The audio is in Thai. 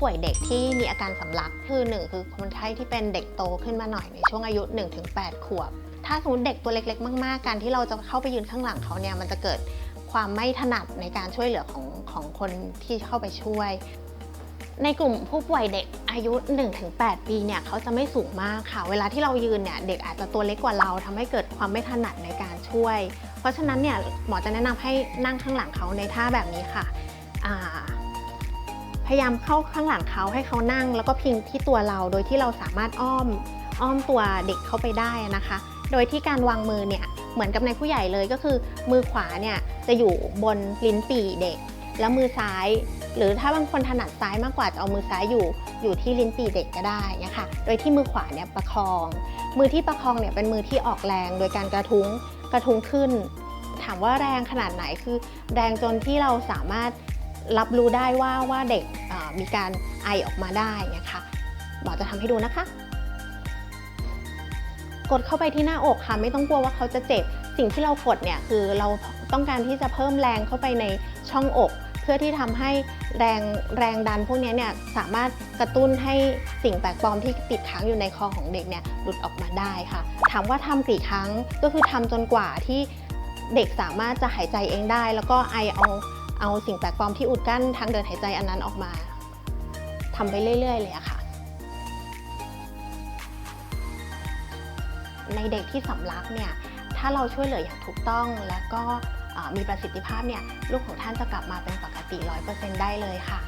ป่วยเด็กที่มีอาการสำลัก คือหนึ่งคือคนไข้ที่เป็นเด็กโตขึ้นมาหน่อยในช่วงอายุ 1-8 ขวบ ถ้าสมมติเด็กตัวเล็กๆ มากๆ การที่เราจะเข้าไปยืนข้างหลังเขาเนี่ยมันจะเกิดความไม่ถนัดในการช่วยเหลือของของคนที่เข้าไปช่วย ในกลุ่มผู้ป่วยเด็กอายุ 1-8 ปีเนี่ยเขาจะไม่สูงมากค่ะ เวลาที่เรายืนเนี่ยเด็กอาจจะตัวเล็กกว่าเราทำให้เกิดความไม่ถนัดในการช่วย เพราะฉะนั้นเนี่ยหมอจะแนะนำให้นั่งข้างหลังเขาในท่าแบบนี้ค่ะอ่า พยายามเข้าข้างหลังเขาให้เขานั่ง แล้วก็พิงที่ตัวเราโดยที่เราสามารถอ้อมอ้อมตัวเด็กเข้าไปได้นะคะ โดยที่การวางมือเนี่ยเหมือนกับในผู้ใหญ่เลยก็คือ มือขวาเนี่ยจะอยู่บนลิ้นปี่เด็ก แล้วมือซ้าย หรือถ้าบางคนถนัดซ้ายมากกว่าจะเอามือซ้ายอยู่อยู่ที่ลิ้นปี่เด็กก็ได้นะคะโดยที่มือขวาเนี่ยประคอง มือที่ประคองเนี่ยเป็นมือที่ออกแรง โดยการกระทุ้งกระทุ้งขึ้น ถามว่าแรงขนาดไหนคือ แรงจนที่เราสามารถ รับรู้ได้ว่าว่าเด็กมีการไอออกมาได้นะคะหมอจะทำให้ดูนะคะ กดเข้าไปที่หน้าอกค่ะ ไม่ต้องกลัวว่าเขาจะเจ็บ สิ่งที่เรากดเนี่ยคือเราต้องการที่จะเพิ่มแรงเข้าไปในช่องอก เพื่อที่ทำให้แรงแรงดันพวกนี้เนี่ยสามารถกระตุ้นให้สิ่งแปลกปลอมที่ติดค้างอยู่ในคอของเด็กเนี่ยหลุดออกมาได้ค่ะ ถามว่าทำกี่ครั้งก็คือทำจนกว่าที่เด็กสามารถจะหายใจเองได้ แล้วก็ไอเอา เอาสิ่งแปลกปลอมที่อุดกั้นทางเดินหายใจอันนั้นออกมาทำไปเรื่อย ๆ เลยอะค่ะ ในเด็กที่สำลักเนี่ยถ้าเราช่วยเหลืออย่างถูกต้องและก็มีประสิทธิภาพเนี่ยลูกของท่านจะกลับมาเป็นปกติ 100%ได้เลยค่ะ